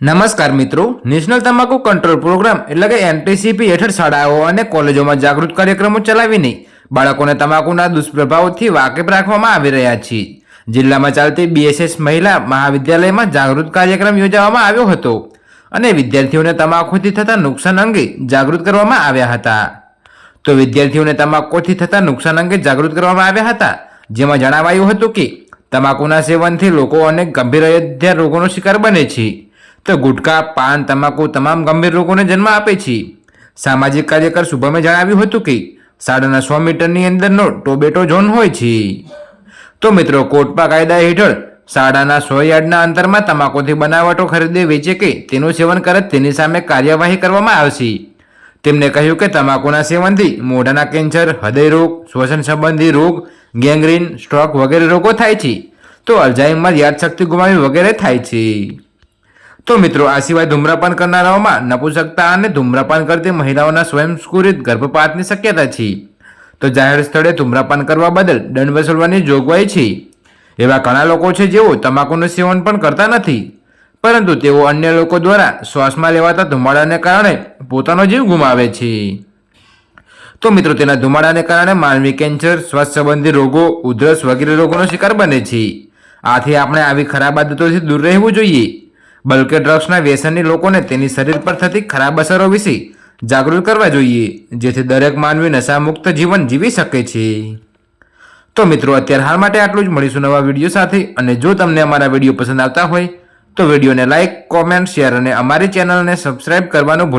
નમસ્કાર મિત્રો નેશનલ તમાકુ કંટ્રોલ પ્રોગ્રામ એટલે કે એનટીસીપી હેઠળ શાળાઓ અને કોલેજોમાં જાગૃત કાર્યક્રમો ચલાવીને બાળકોને તમાકુના દુષ્પ્રભાવથી વાકેફ રાખવામાં આવી રહ્યા છે જિલ્લામાં ચાલતી બીએસએસ મહિલા મહાવિદ્યાલયમાં જાગૃત કાર્યક્રમ યોજવામાં આવ્યો હતો અને વિદ્યાર્થીઓને તમાકુથી થતા નુકસાન અંગે જાગૃત કરવામાં આવ્યા હતા. તો વિદ્યાર્થીઓને તમાકુથી થતા નુકસાન અંગે જાગૃત કરવામાં આવ્યા હતા, જેમાં જણાવાયું હતું કે, તમાકુના સેવનથી લોકો અનેક ગંભીર રોગોનો શિકાર બને છે. તો ગુટખા પાન, તમાકુ તમામ ગંભીર રોગોને જન્મ આપે છે. સામાજિક કાર્યકર શુભમે જણાવ્યું હતું કે, સાડાના સો મીટરની અંદરનો ટોબેટો ઝોન હોય છે. તો મિત્રો, કોટપા કાયદા હેઠળ સાડાના સો યાર્ડના અંતરમાં તમાકુથી બનાવટો ખરીદે વેચે કે તેનું સેવન કરે તેની સામે કાર્યવાહી કરવામાં આવશે. તેમણે કહ્યું કે તમાકુના સેવનથી મોઢાના કેન્સર, હૃદય રોગ, શ્વસન સંબંધી રોગ, ગેંગ્રીન, સ્ટ્રોક વગેરે રોગો થાય છે. તો અલ્ઝાઇમર, યાદશક્તિ ગુમાવી વગેરે થાય છે. તો મિત્રો, આ સિવાય ધૂમ્રપાન કરનારાઓમાં નપુંસકતા અને ધૂમ્રપાન કરતી મહિલાઓના સ્વયંસ્કુરિત ગર્ભપાતની શક્યતા છે. તો જાહેર સ્થળે ધૂમ્રપાન કરવા બદલ દંડ વસૂલવાની જોગવાઈ છે. એવા ઘણા લોકો છે જેઓ તમાકુનું સેવન પણ કરતા નથી. પરંતુ તેઓ અન્ય લોકો દ્વારા શ્વાસમાં લેવાતા ધુમાડાને કારણે પોતાનો જીવ ગુમાવે છે. તો મિત્રો, તેના ધુમાડાને કારણે માનવી કેન્સર, શ્વાસ સંબંધી રોગો, ઉધરસ વગેરે રોગોનો શિકાર બને છે. આથી આપણે આવી ખરાબ આદતોથી દૂર રહેવું જોઈએ. બલકે ડ્રગ્સના વ્યસનની લોકોને તેની શરીર પર થતી ખરાબ અસરો વિશે જાગૃત કરવા જોઈએ, જેથી દરેક માનવી નશામુક્ત જીવન જીવી શકે છે. તો મિત્રો, અત્યારે હાલ માટે આટલું જ. મળીશું નવા વીડિયો સાથે. અને જો તમને અમારા વીડિયો પસંદ આવતા હોય, તો વિડીયોને લાઇક કોમેન્ટ, શેર અને અમારી ચેનલને સબસ્ક્રાઇબ કરવાનું ભૂલ